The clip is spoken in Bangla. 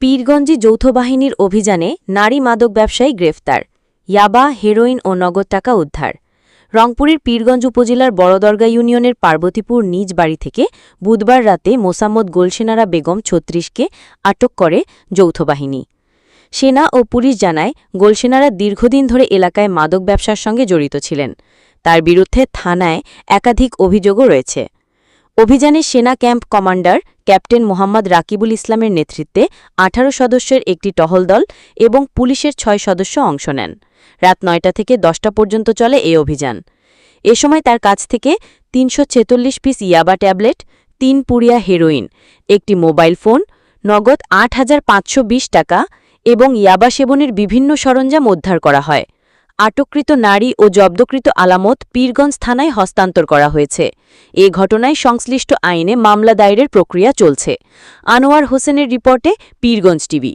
পীরগঞ্জে যৌথ বাহিনীর অভিযানে নারী মাদক ব্যবসায়ী গ্রেফতার, ইয়াবা, হেরোইন ও নগদ টাকা উদ্ধার। রংপুরের পীরগঞ্জ উপজেলার বড়দরগা ইউনিয়নের পার্বতীপুর নিজ বাড়ি থেকে বুধবার রাতে মোসাম্মদ গোলসেনারা বেগম ছত্রিশকে আটক করে যৌথ বাহিনী। সেনা ও পুলিশ জানায়, গোলসেনারা দীর্ঘদিন ধরে এলাকায় মাদক ব্যবসার সঙ্গে জড়িত ছিলেন। তার বিরুদ্ধে থানায় একাধিক অভিযোগও রয়েছে। অভিযানে সেনা camp commander captain Mohammad Rakibul ইসলামের নেতৃত্বে আঠারো সদস্যের একটি টহল দল এবং পুলিশের ছয় সদস্য অংশ নেন। রাত নয়টা থেকে দশটা পর্যন্ত চলে এই অভিযান। এ সময় তার কাছ থেকে তিনশো পিস ইয়াবা ট্যাবলেট, তিন পুড়িয়া হেরোইন, একটি মোবাইল ফোন, নগদ আট হাজার পাঁচশো বিশ টাকা এবং ইয়াবা সেবনের বিভিন্ন সরঞ্জাম উদ্ধার করা হয়। আটককৃত নারী ও জব্দকৃত আলামত পীরগঞ্জ থানায় হস্তান্তর করা হয়েছে। এ ঘটনায় সংশ্লিষ্ট আইনে মামলা দায়েরের প্রক্রিয়া চলছে। আনোয়ার হোসেনের রিপোর্টে, পীরগঞ্জ টিভি।